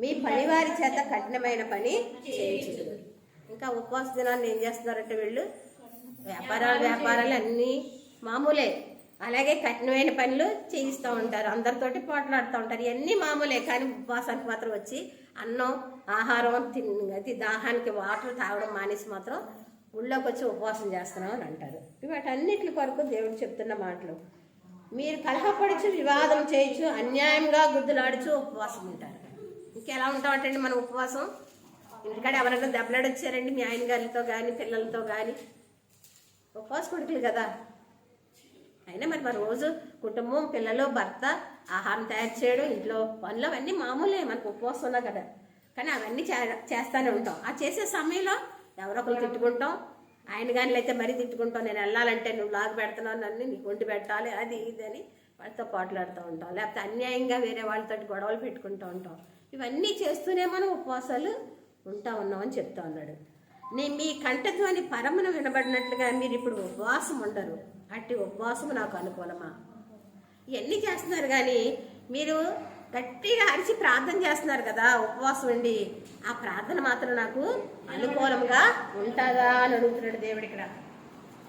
మీ పనివారి చేత కఠినమైన పని చేయించు ఇంకా ఉపవాస దినాన్ని ఏం చేస్తున్నారంటే వీళ్ళు? వ్యాపారాలు వ్యాపారాలు అన్నీ మామూలే. అలాగే కఠినమైన పనులు చేయిస్తూ ఉంటారు. అందరితోటి పోట్లాడుతూ ఉంటారు. ఇవన్నీ మామూలే కానీ ఉపవాసానికి మాత్రం వచ్చి అన్నం ఆహారం తిన్ అది దాహానికి వాటర్ తాగడం మానేసి మాత్రం ఊళ్ళోకి వచ్చి ఉపవాసం చేస్తున్నాం అని అంటారు వాటన్నిటి కొరకు దేవుడు చెప్తున్న మాటలు. మీరు కలహపడచ్చు వివాదం చేయొచ్చు అన్యాయంగా గుద్దులాడుచు ఉపవాసం ఉంటారు. ఇంకెలా ఉంటామంటండి మన ఉపవాసం? ఇంటికాడ ఎవరైనా దెబ్బలాడి వచ్చారండి మీ ఆయన గారితో కానీ పిల్లలతో కానీ ఉపవాసం ఉంటుంది కదా. అయినా మరి మన రోజు కుటుంబం పిల్లలు భర్త ఆహారం తయారు చేయడం ఇంట్లో పనులు అవన్నీ మామూలే మనకు ఉపవాసం ఉన్నా కదా. కానీ అవన్నీ చే చేస్తూనే ఉంటాం. ఆ చేసే సమయంలో ఎవరో ఒకరు తిట్టుకుంటాం. ఆయన కానీ అయితే మరీ తిట్టుకుంటాం. నేను వెళ్ళాలంటే నువ్వు లాగు పెడుతున్నావు నన్ను నీకు వండి పెట్టాలి అది ఇది అని వాళ్ళతో పోట్లాడుతూ ఉంటాం. లేకపోతే అన్యాయంగా వేరే వాళ్ళతో గొడవలు పెట్టుకుంటూ ఉంటాం. ఇవన్నీ చేస్తూనే మనం ఉపవాసాలు ఉంటా ఉన్నామని చెప్తా ఉన్నాడు. నేను మీ కంఠధ్వని పరమను వినబడినట్లుగా మీరు ఇప్పుడు ఉపవాసం ఉండరు. అట్టి ఉపవాసం నాకు అనుకూలమా? ఇవన్నీ చేస్తున్నారు కానీ మీరు గట్టిగా అరిచి ప్రార్థన చేస్తున్నారు కదా ఉపవాసం ఉండి. ఆ ప్రార్థన మాత్రం నాకు అనుకూలంగా ఉంటుందా అని అడుగుతున్నాడు దేవుడు ఇక్కడ.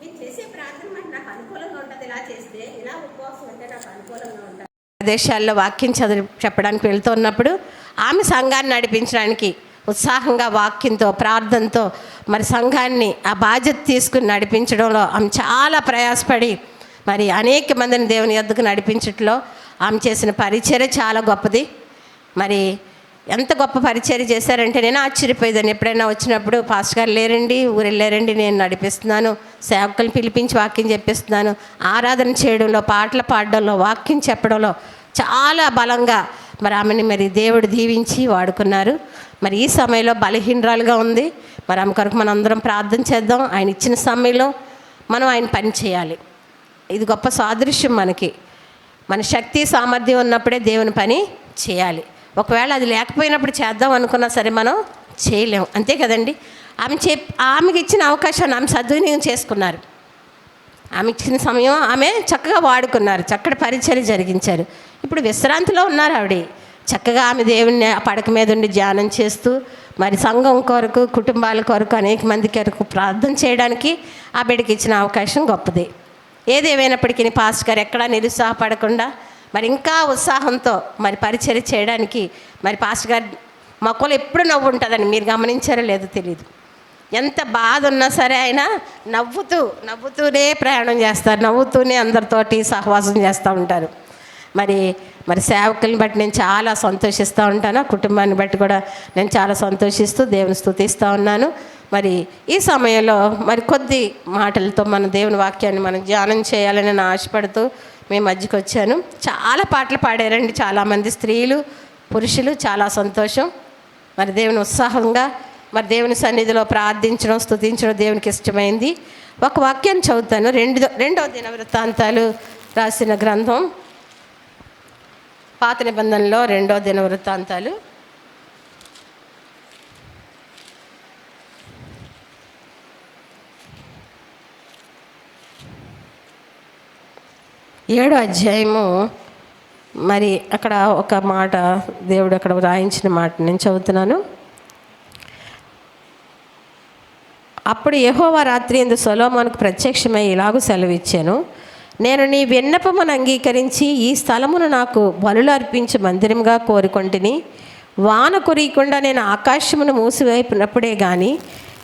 మీరు చేసే ప్రార్థన మరి నాకు అనుకూలంగా ఉంటుంది. ఇలా చేస్తే ఇలా ఉపవాసం ఉంటే నాకు అనుకూలంగా ఉంటుంది. ప్రదేశాల్లో వాక్యం చదివి చెప్పడానికి వెళ్తున్నప్పుడు ఆమె సంఘాన్ని నడిపించడానికి ఉత్సాహంగా వాక్యంతో ప్రార్థనతో మరి సంఘాన్ని ఆ బాధ్యత తీసుకుని నడిపించడంలో ఆమె చాలా ప్రయాసపడి మరి అనేక మందిని దేవుని యొద్దకు నడిపించట్లో ఆమె చేసిన పరిచర్య చాలా గొప్పది. మరి ఎంత గొప్ప పరిచర్య చేశారంటే నేను ఆశ్చర్యపోయేదాన్ని. ఎప్పుడైనా వచ్చినప్పుడు పాస్టర్ గారు లేరండి ఊరు వెళ్ళారండి నేను నడిపిస్తున్నాను సేవకులను పిలిపించి వాక్యం చెప్పిస్తున్నాను ఆరాధన చేయడంలో పాటలు పాడడంలో వాక్యం చెప్పడంలో చాలా బలంగా మరి ఆమెని మరి దేవుడు దీవించి వాడుకున్నారు. మరి ఈ సమయంలో బలహీనరాలుగా ఉంది. మరి ఆమె కొరకు మనం అందరం ప్రార్థన చేద్దాం. ఆయన ఇచ్చిన సమయంలో మనం ఆయన పని చేయాలి. ఇది గొప్ప సాదృశ్యం మనకి. మన శక్తి సామర్థ్యం ఉన్నప్పుడే దేవుని పని చేయాలి. ఒకవేళ అది లేకపోయినప్పుడు చేద్దాం అనుకున్నా సరే మనం చేయలేం. అంతే కదండి? ఆమె చె ఆమెకి ఇచ్చిన అవకాశాన్ని ఆమె సద్వినియోగం చేసుకున్నారు. ఆమె ఇచ్చిన సమయం ఆమె చక్కగా వాడుకున్నారు. చక్కటి పరిచయం జరిగించారు. ఇప్పుడు విశ్రాంతిలో ఉన్నారు ఆవిడ. చక్కగా ఆమె దేవుణ్ణి ఆ పడక మీద ఉండి ధ్యానం చేస్తూ మరి సంఘం కొరకు కుటుంబాల కొరకు అనేక మంది కొరకు ప్రార్థన చేయడానికి ఆ బిడ్డకి ఇచ్చిన అవకాశం గొప్పది. ఏదేమైనప్పటికీ పాస్ గారు ఎక్కడా నిరుత్సాహపడకుండా మరి ఇంకా ఉత్సాహంతో మరి పరిచయం చేయడానికి మరి పాస్టర్ గారు మొక్కలు ఎప్పుడు నవ్వు ఉంటుందని మీరు గమనించారో లేదో తెలియదు ఎంత బాధ ఉన్నా సరే ఆయన నవ్వుతూ నవ్వుతూనే ప్రయాణం చేస్తారు నవ్వుతూనే అందరితోటి సహవాసం చేస్తూ ఉంటారు. మరి మరి సేవకుల్ని బట్టి నేను చాలా సంతోషిస్తూ ఉంటాను. కుటుంబాన్ని బట్టి కూడా నేను చాలా సంతోషిస్తూ దేవుని స్థుతిస్తూ ఉన్నాను. మరి ఈ సమయంలో మరి కొద్ది మాటలతో మన దేవుని వాక్యాన్ని మనం ధ్యానం చేయాలని నేను ఆశపడుతూ మీ మధ్యకి వచ్చాను. చాలా పాటలు పాడారండి చాలామంది స్త్రీలు పురుషులు చాలా సంతోషం. మరి దేవుని ఉత్సాహంగా మరి దేవుని సన్నిధిలో ప్రార్థించడం స్థుతించడం దేవునికి ఇష్టమైంది. ఒక వాక్యాన్ని చదువుతాను. రెండు రెండవ దిన వృత్తాంతాలు రాసిన గ్రంథం. పాత నిబంధనలో రెండో దిన వృత్తాంతాలు. ఏడో అధ్యాయము మరి అక్కడ ఒక మాట దేవుడు అక్కడ రాయించిన మాట నేను చదువుతున్నాను. అప్పుడు యెహోవా రాత్రి ఎందు సొలోమోనుకు ప్రత్యక్షమై ఇలాగూ సెలవిచ్చాను నేను నీ విన్నపమును అంగీకరించి ఈ స్థలమును నాకు బలులు అర్పించి మందిరంగా కోరుకొంటిని. వాన కురియకుండా నేను ఆకాశమును మూసివైపునప్పుడే కానీ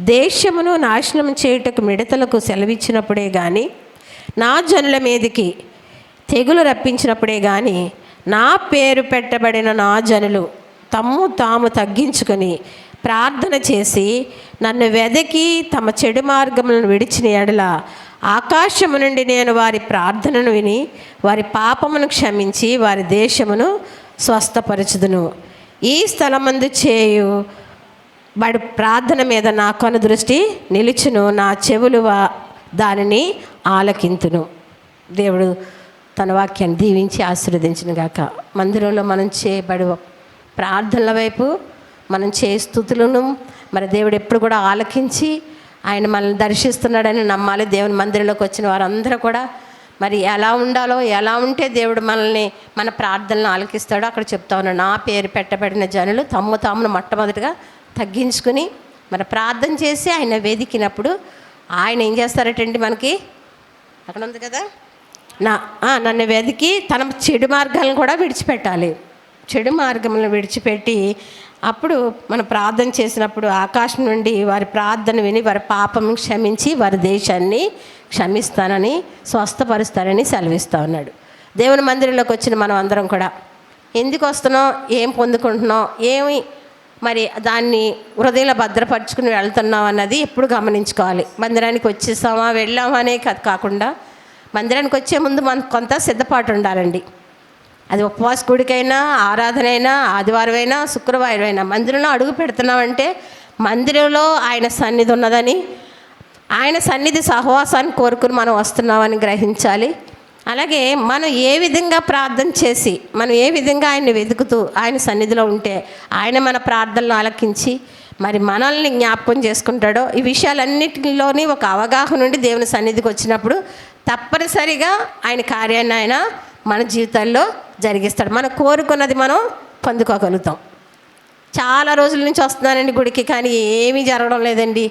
దేశమును నాశనం చేయుటకు మిడతలకు సెలవిచ్చినప్పుడే కానీ నా జనుల మీదికి తెగులు రప్పించినప్పుడే కానీ నా పేరు పెట్టబడిన నా జనులు తమ్ము తాము తగ్గించుకొని ప్రార్థన చేసి నన్ను వెదకి తమ చెడు మార్గములను విడిచిన ఎడల ఆకాశము నుండి నేను వారి ప్రార్థనను విని వారి పాపమును క్షమించి వారి దేశమును స్వస్థపరచుదును. ఈ స్థలమందు చేయు వాడి ప్రార్థన మీద నా కను దృష్టి నిలుచును నా చెవులు వా- దానిని ఆలకింతును. దేవుడు తన వాక్యాన్ని దీవించి ఆశీర్వదించిన గాక మందిరంలో మనం చేయబడి ప్రార్థనల వైపు మనం చే స్థుతులను మరి దేవుడు ఎప్పుడు కూడా ఆలకించి ఆయన మనల్ని దర్శిస్తున్నాడని నమ్మాలి. దేవుని మందిరంలోకి వచ్చిన వారందరూ కూడా మరి ఎలా ఉండాలో ఎలా ఉంటే దేవుడు మనల్ని మన ప్రార్థనలు ఆలకిస్తాడో అక్కడ చెప్తా ఉన్నాడు నా పేరు పెట్టబడిన జనులు తమ్ము తామును మొట్టమొదటిగా తగ్గించుకుని మరి ప్రార్థన చేసి ఆయన వెదికినప్పుడు ఆయన ఏం చేస్తారటండి మనకి? అక్కడ ఉంది కదా? నా నన్ను వెతికి తన చెడు మార్గాలను కూడా విడిచిపెట్టాలి. చెడు మార్గములను విడిచిపెట్టి అప్పుడు మనం ప్రార్థన చేసినప్పుడు ఆకాశం నుండి వారి ప్రార్థన విని వారి పాపం క్షమించి వారి దేశాన్ని క్షమిస్తానని స్వస్థపరుస్తానని సెలవిస్తూ ఉన్నాడు. దేవుని మందిరంలోకి వచ్చిన మనం అందరం కూడా ఎందుకు వస్తున్నాం ఏం పొందుకుంటున్నాం ఏమి మరి దాన్ని హృదయంలో భద్రపరుచుకుని వెళ్తున్నాం అన్నది ఎప్పుడు గమనించుకోవాలి. మందిరానికి వచ్చేసామా? వెళ్ళామా అనే కాకుండా మందిరానికి వచ్చే ముందు మనకు కొంత సిద్ధపాటు ఉండాలండి. అది ఉపవాస గుడికైనా ఆరాధన అయినా ఆదివారం అయినా శుక్రవారం అయినా మందిరంలో అడుగు పెడుతున్నామంటే మందిరంలో ఆయన సన్నిధి ఉన్నదని ఆయన సన్నిధి సహవాసాన్ని కోరుకుని మనం వస్తున్నామని గ్రహించాలి. అలాగే మనం ఏ విధంగా ప్రార్థన చేసి మనం ఏ విధంగా ఆయన్ని వెతుకుతూ ఆయన సన్నిధిలో ఉంటే ఆయన మన ప్రార్థనలు ఆలకించి మరి మనల్ని జ్ఞాపకం చేసుకుంటాడో ఈ విషయాలన్నిటిలోని ఒక అవగాహన నుండి దేవుని సన్నిధికి వచ్చినప్పుడు తప్పనిసరిగా ఆయన కార్యాన్ని ఆయన మన జీవితాల్లో జరిగిస్తాడు. మనం కోరుకున్నది మనం పొందుకోగలుగుతాం. చాలా రోజుల నుంచి వస్తున్నానండి గుడికి కానీ ఏమీ జరగడం లేదండి.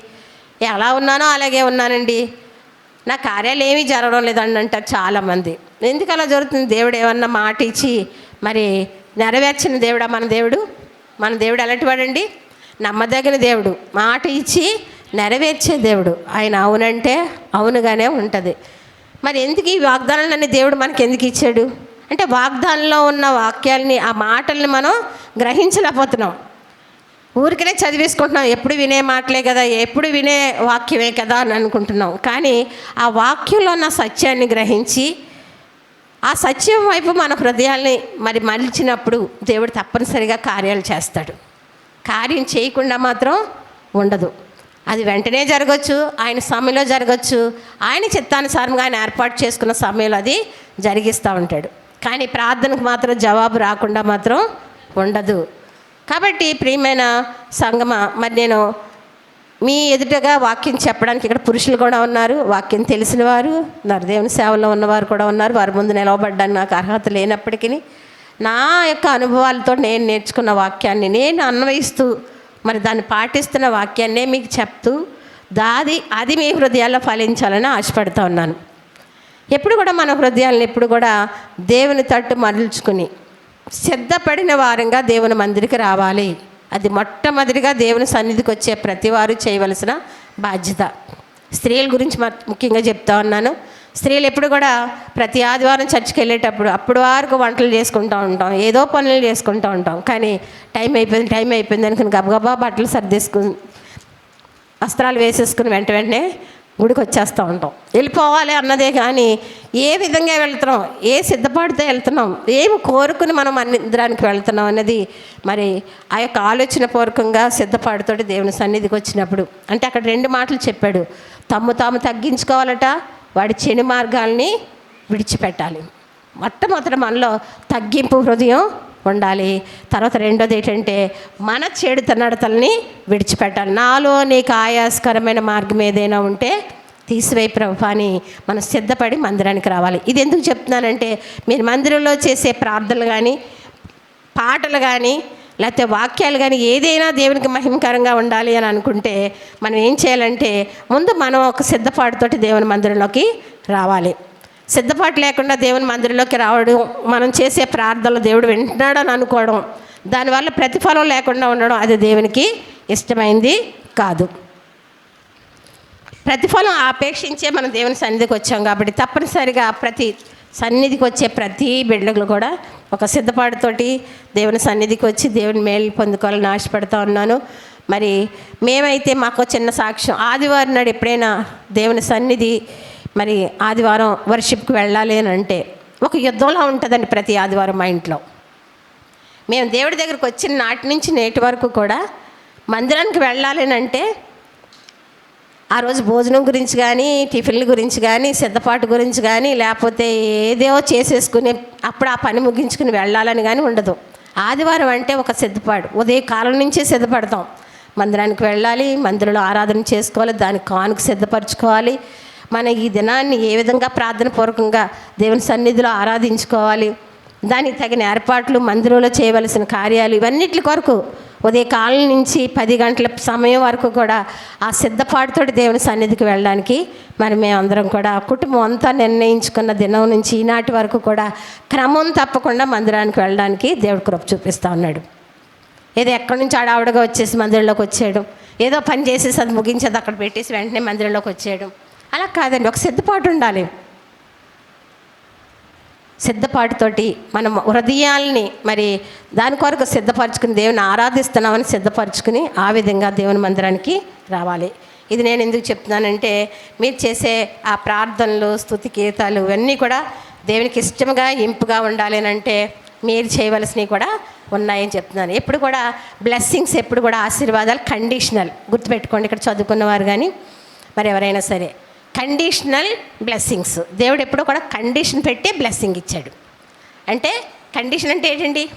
ఎలా ఉన్నానో అలాగే ఉన్నానండి. నా కార్యాలు ఏమీ జరగడం లేదండి అంటారు చాలామంది. ఎందుకు అలా జరుగుతుంది? దేవుడు ఏమన్నా మాట ఇచ్చి మరి నెరవేర్చిన దేవుడా మన దేవుడు? మన దేవుడు ఎలాంటి వాడండి? నమ్మదగిన దేవుడు. మాట ఇచ్చి నెరవేర్చే దేవుడు. ఆయన అవునంటే అవునుగానే ఉంటుంది. మరి ఎందుకు ఈ వాగ్దానాలన్నీ దేవుడు మనకి ఎందుకు ఇచ్చాడు? అంటే వాగ్దానంలో ఉన్న వాక్యాలని ఆ మాటల్ని మనం గ్రహించలేకపోతున్నాం. ఊరికనే చదివేసుకుంటున్నాం ఎప్పుడు వినే మాటలే కదా ఎప్పుడు వినే వాక్యమే కదా అని అనుకుంటున్నాం. కానీ ఆ వాక్యంలో ఉన్న సత్యాన్ని గ్రహించి ఆ సత్యం వైపు మన హృదయాల్ని మరి మలిచినప్పుడు దేవుడు తప్పనిసరిగా కార్యాలు చేస్తాడు. కార్యం చేయకుండా మాత్రం ఉండదు. అది వెంటనే జరగచ్చు ఆయన సమయంలో జరగచ్చు. ఆయన చిత్తానుసారంగా ఆయన ఏర్పాటు చేసుకున్న సమయంలో అది జరిగిస్తూ ఉంటాడు. కానీ ప్రార్థనకు మాత్రం జవాబు రాకుండా మాత్రం ఉండదు. కాబట్టి ప్రియమైన సంగమ మరి నేను మీ ఎదుటగా వాక్యం చెప్పడానికి ఇక్కడ పురుషులు కూడా ఉన్నారు వాక్యం తెలిసిన వారు నరదేవుని సేవలో ఉన్నవారు కూడా ఉన్నారు వారి ముందు నిలవబడ్డానికి నాకు అర్హత లేనప్పటికీ నా యొక్క అనుభవాలతో నేను నేర్చుకున్న వాక్యాన్ని నేను అన్వయిస్తూ మరి దాన్ని పాటిస్తున్న వాక్యాన్నే మీకు చెప్తూ దాది అది మీ హృదయాల్లో ఫలించాలని ఆశపడుతూ ఉన్నాను. ఎప్పుడు కూడా మన హృదయాలను ఎప్పుడు కూడా దేవుని తట్టు మరల్చుకుని సిద్ధపడిన వారంగా దేవుని మందిరికి రావాలి. అది మొట్టమొదటిగా దేవుని సన్నిధికి వచ్చే ప్రతి వారు చేయవలసిన బాధ్యత. స్త్రీల గురించి ముఖ్యంగా చెప్తా ఉన్నాను. స్త్రీలు ఎప్పుడు కూడా ప్రతి ఆదివారం చర్చికి వెళ్ళేటప్పుడు అప్పుడు వరకు వంటలు చేసుకుంటూ ఉంటాం ఏదో పనులు చేసుకుంటూ ఉంటాం. కానీ టైం అయిపోయింది టైం అయిపోయింది అనుకుని గబగబా బట్టలు సర్దేసుకుని వస్త్రాలు వేసేసుకుని వెంట వెంటనే గుడికి వచ్చేస్తూ ఉంటాం. వెళ్ళిపోవాలి అన్నదే కానీ ఏ విధంగా వెళ్తున్నాం ఏ సిద్ధపాటుతో వెళ్తున్నాం ఏమి కోరుకుని మనం అన్నింద్రానికి వెళ్తున్నాం అన్నది మరి ఆ యొక్క ఆలోచన పూర్వకంగా సిద్ధపాటుతోటి దేవుని సన్నిధికి వచ్చినప్పుడు. అంటే అక్కడ రెండు మాటలు చెప్పాడు. తమ్ము తాము తగ్గించుకోవాలట వాడి చెడు మార్గాల్ని విడిచిపెట్టాలి. మొట్టమొదట మనలో తగ్గింపు హృదయం ఉండాలి. తర్వాత రెండోది ఏంటంటే మన చెడు నడతల్ని విడిచిపెట్టాలి. నాలో నీకు ఆయాస్కరమైన మార్గం ఏదైనా ఉంటే తీసివేయి ప్రభు అని మనం సిద్ధపడి మందిరానికి రావాలి. ఇది ఎందుకు చెప్తున్నానంటే మీరు మందిరంలో చేసే ప్రార్థనలు కానీ పాటలు కానీ లేకపోతే వాక్యాలు కానీ ఏదైనా దేవునికి మహిమకరంగా ఉండాలి అని అనుకుంటే మనం ఏం చేయాలంటే ముందు మనం ఒక సిద్ధపాటుతోటి దేవుని మందిరంలోకి రావాలి. సిద్ధపాటు లేకుండా దేవుని మందిరంలోకి రావడం మనం చేసే ప్రార్థనలు దేవుడు వింటున్నాడని అనుకోవడం దానివల్ల ప్రతిఫలం లేకుండా ఉండడం అది దేవునికి ఇష్టమైంది కాదు. ప్రతిఫలం ఆపేక్షించే మనం దేవుని సన్నిధికి వచ్చాం కాబట్టి తప్పనిసరిగా ప్రతి సన్నిధికి వచ్చే ప్రతి బిడ్డలు కూడా ఒక సిద్ధపాటుతోటి దేవుని సన్నిధికి వచ్చి దేవుని మేలు పొందుకోవాలని ఆశపడుతూ ఉన్నాను. మరి మేమైతే మాకు చిన్న సాక్ష్యం. ఆదివారం నాడు ఎప్పుడైనా దేవుని సన్నిధి మరి ఆదివారం వర్షిప్కి వెళ్ళాలి అని అంటే ఒక యుద్ధంలా ఉంటుందండి ప్రతి ఆదివారం మా ఇంట్లో. మేము దేవుడి దగ్గరికి వచ్చిన నాటి నుంచి నేటి వరకు కూడా మందిరానికి వెళ్ళాలి అంటే ఆ రోజు భోజనం గురించి కానీ టిఫిన్ల గురించి కానీ సిద్ధపాటు గురించి కానీ లేకపోతే ఏదేవో చేసేసుకుని అప్పుడు ఆ పని ముగించుకుని వెళ్ళాలని కానీ ఉండదు. ఆదివారం అంటే ఒక సిద్ధపాటు. ఉదయం కాలం నుంచే సిద్ధపడతాం. మందిరానికి వెళ్ళాలి మందిరంలో ఆరాధన చేసుకోవాలి దానికి కానుక సిద్ధపరచుకోవాలి. మన ఈ దినాన్ని ఏ విధంగా ప్రార్థన పూర్వకంగా దేవుని సన్నిధిలో ఆరాధించుకోవాలి? దానికి తగిన ఏర్పాట్లు మందిరంలో చేయవలసిన కార్యాలు ఇవన్నిటి కొరకు ఉదయకాలం నుంచి పది గంటల సమయం వరకు కూడా ఆ సిద్ధపాటుతోటి దేవుని సన్నిధికి వెళ్ళడానికి మరి మేమందరం కూడా కుటుంబం అంతా నిర్ణయించుకున్న దినం నుంచి ఈనాటి వరకు కూడా క్రమం తప్పకుండా మందిరానికి వెళ్ళడానికి దేవుడు కృప చూపిస్తూ ఉన్నాడు. ఏదో ఎక్కడి నుంచి ఆడావిడగా వచ్చేసి మందిరంలోకి వచ్చేయడం ఏదో పని చేసేసి అది ముగించేది అక్కడ పెట్టేసి వెంటనే మందిరంలోకి వచ్చేయడం అలా కాదండి ఒక సిద్ధపాటు ఉండాలి. సిద్ధపాటుతోటి మనం హృదయాల్ని మరి దాని కొరకు సిద్ధపరచుకుని దేవుని ఆరాధిస్తున్నామని సిద్ధపరచుకుని ఆ విధంగా దేవుని మందిరానికి రావాలి. ఇది నేను ఎందుకు చెప్తున్నానంటే మీరు చేసే ఆ ప్రార్థనలు స్థుతి గీతాలు ఇవన్నీ కూడా దేవునికి ఇష్టంగా ఇంపుగా ఉండాలి అని అంటే మీరు చేయవలసినవి కూడా ఉన్నాయని చెప్తున్నాను. ఎప్పుడు కూడా బ్లెస్సింగ్స్ ఎప్పుడు కూడా ఆశీర్వాదాలు కండిషనల్ గుర్తుపెట్టుకోండి. ఇక్కడ చదువుకున్నవారు కానీ మరి ఎవరైనా సరే. కండిషనల్ బ్లెస్సింగ్స్ దేవుడు ఎప్పుడూ కూడా కండిషన్ పెట్టి బ్లెస్సింగ్ ఇచ్చాడు. అంటే కండిషన్ అంటే ఏంటండి?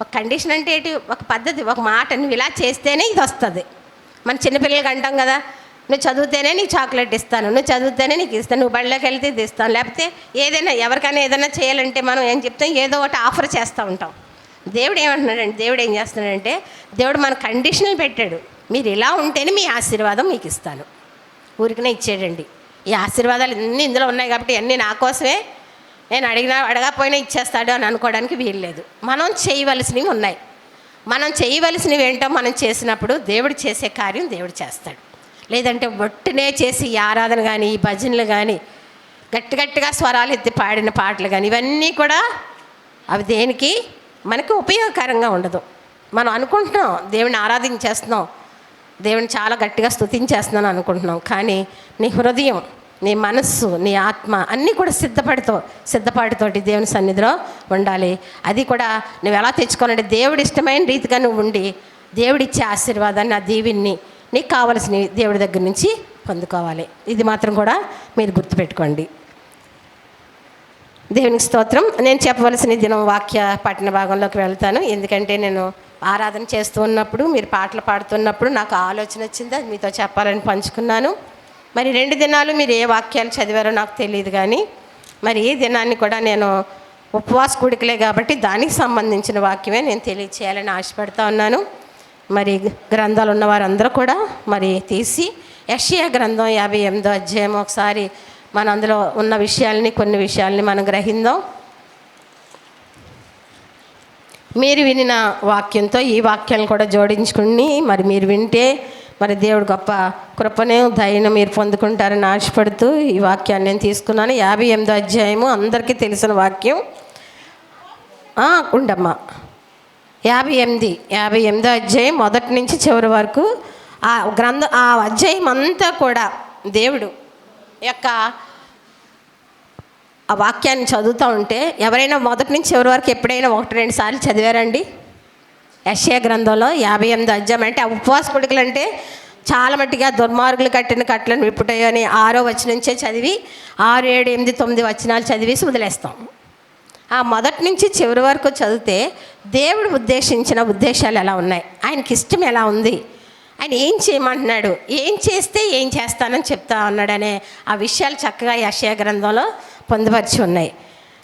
ఒక కండిషన్ అంటే ఏంటి? ఒక పద్ధతి ఒక మాట నువ్వు ఇలా చేస్తేనే ఇది వస్తుంది. మన చిన్నపిల్లలకి అంటాం కదా నువ్వు చదివితేనే నీకు చాక్లెట్ ఇస్తాను నువ్వు చదివితేనే నీకు ఇస్తాను నువ్వు బళ్ళకి వెళ్తే ఇది ఇస్తాను. లేకపోతే ఏదైనా ఎవరికైనా ఏదైనా చేయాలంటే మనం ఏం చెప్తాం? ఏదో ఒకటి ఆఫర్ చేస్తూ ఉంటాం. దేవుడు ఏమంటున్నాడంటే దేవుడు ఏం చేస్తున్నాడంటే దేవుడు మన కండిషన్లు పెట్టాడు. మీరు ఇలా ఉంటేనే మీ ఆశీర్వాదం మీకు ఇస్తాను. ఊరికనే ఇచ్చేయండి. ఈ ఆశీర్వాదాలు అన్నీ ఇందులో ఉన్నాయి కాబట్టి అన్నీ నా కోసమే. నేను అడిగినా అడగకపోయినా ఇచ్చేస్తాడు అని అనుకోవడానికి వీల్లేదు. మనం చేయవలసినవి ఉన్నాయి. మనం చేయవలసినవి ఏంటో మనం చేసినప్పుడు దేవుడు చేసే కార్యం దేవుడు చేస్తాడు. లేదంటే ఒట్టునే చేసి ఈ ఆరాధన కానీ ఈ భజనలు కానీ గట్టి గట్టిగా స్వరాలు ఎత్తి పాడిన పాటలు కానీ ఇవన్నీ కూడా అవి దేనికి? మనకి ఉపయోగకరంగా ఉండదు. మనం అనుకుంటున్నాం దేవుని ఆరాధించేస్తున్నాం. దేవుని చాలా గట్టిగా స్తుతించేస్తున్నాను అనుకుంటున్నాం. కానీ నీ హృదయం నీ మనస్సు నీ ఆత్మ అన్నీ కూడా సిద్ధపడితో సిద్ధపాటుతోటి దేవుని సన్నిధిలో ఉండాలి. అది కూడా నువ్వు ఎలా తెచ్చుకోవాలంటే దేవుడి ఇష్టమైన రీతిగా నువ్వు ఉండి దేవుడిచ్చే ఆశీర్వాదాన్ని ఆ దీవిని నీకు కావలసిన దేవుడి దగ్గర నుంచి పొందుకోవాలి. ఇది మాత్రం కూడా మీరు గుర్తుపెట్టుకోండి. దేవునికి స్తోత్రం. నేను చెప్పవలసిన దినం వాక్య పట్టణ భాగంలోకి వెళ్తాను. ఎందుకంటే నేను ఆరాధన చేస్తూ ఉన్నప్పుడు మీరు పాటలు పాడుతున్నప్పుడు నాకు ఆలోచన వచ్చింది అది మీతో చెప్పాలని పంచుకున్నాను. మరి రెండు దినాలు మీరు ఏ వాక్యాలు చదివారో నాకు తెలియదు కానీ మరి ఈ దినాన్ని కూడా నేను ఉపవాస కూడికలే కాబట్టి దానికి సంబంధించిన వాక్యమే నేను తెలియచేయాలని ఆశపడతా ఉన్నాను. మరి గ్రంథాలు ఉన్న వారందరూ కూడా మరి తీసి యషియా గ్రంథం యాభై ఎనిమిదో అధ్యాయం ఒకసారి మన అందులో ఉన్న విషయాల్ని కొన్ని విషయాల్ని మనం గ్రహిందాం. మీరు వినిన వాక్యంతో ఈ వాక్యాలను కూడా జోడించుకుని మరి మీరు వింటే మరి దేవుడు గొప్ప కృపనే దయను మీరు పొందుకుంటారని ఆశపడుతూ ఈ వాక్యాన్ని నేను తీసుకున్నాను. యాభై ఎనిమిదో అధ్యాయము అందరికీ తెలిసిన వాక్యం. ఉండమ్మా. యాభై ఎనిమిది యాభై ఎనిమిదో అధ్యాయం మొదటి నుంచి చివరి వరకు ఆ గ్రంథ ఆ అధ్యాయం అంతా కూడా దేవుడు యొక్క ఆ వాక్యాన్ని చదువుతూ ఉంటే ఎవరైనా మొదటి నుంచి చివరి వరకు ఎప్పుడైనా ఒకటి రెండు సార్లు చదివారండి? యశ్యా గ్రంథంలో యాభై ఎనిమిది అధ్యాయం. అంటే ఆ ఉపవాస కొడుకులు అంటే చాలా మట్టిగా దుర్మార్గులు కట్టిన కట్టలను విప్పుటాయో అని ఆరో వచ్చిన నుంచే చదివి ఆరు ఏడు ఎనిమిది తొమ్మిది వచనాలు చదివేసి వదిలేస్తాం. ఆ మొదటి నుంచి చివరి వరకు చదివితే దేవుడు ఉద్దేశించిన ఉద్దేశాలు ఎలా ఉన్నాయి? ఆయనకి ఇష్టం ఎలా ఉంది? ఆయన ఏం చేయమంటున్నాడు? ఏం చేస్తే ఏం చేస్తానని చెప్తా ఉన్నాడనే ఆ విషయాలు చక్కగా యశయ గ్రంథంలో పొందుపరిచి ఉన్నాయి.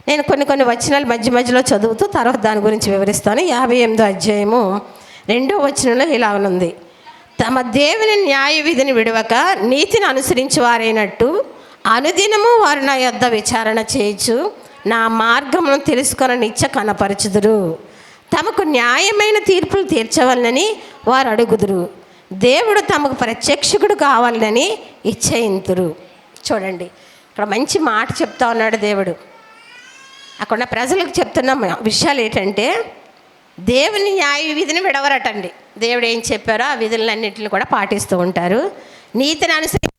నేను కొన్ని కొన్ని వచనాలు మధ్య మధ్యలో చదువుతూ తర్వాత దాని గురించి వివరిస్తాను. యాభై ఎనిమిదో అధ్యాయము రెండో వచనంలో ఇలా ఉంది. తమ దేవుని న్యాయ విధిని విడవక నీతిని అనుసరించి వారైనట్టు అనుదినము వారు నా యొద్ద విచారణ చేయొచ్చు నా మార్గమును తెలుసుకొని నిత్య కనపరచుదురు. తమకు న్యాయమైన తీర్పులు తీర్చవాలని వారు అడుగుదురు. దేవుడు తమకు ప్రత్యక్షకుడు కావాలని ఇచ్చయింతురు. చూడండి. ఇక్కడ మంచి మాట చెప్తా ఉన్నాడు దేవుడు. అక్కడ ప్రజలకు చెప్తున్న విషయాలు ఏంటంటే దేవుని న్యాయ విధిని విడవరటండి. దేవుడు ఏం చెప్పారో ఆ విధులన్నింటిని కూడా పాటిస్తూ ఉంటారు. నీతిని అనుసరి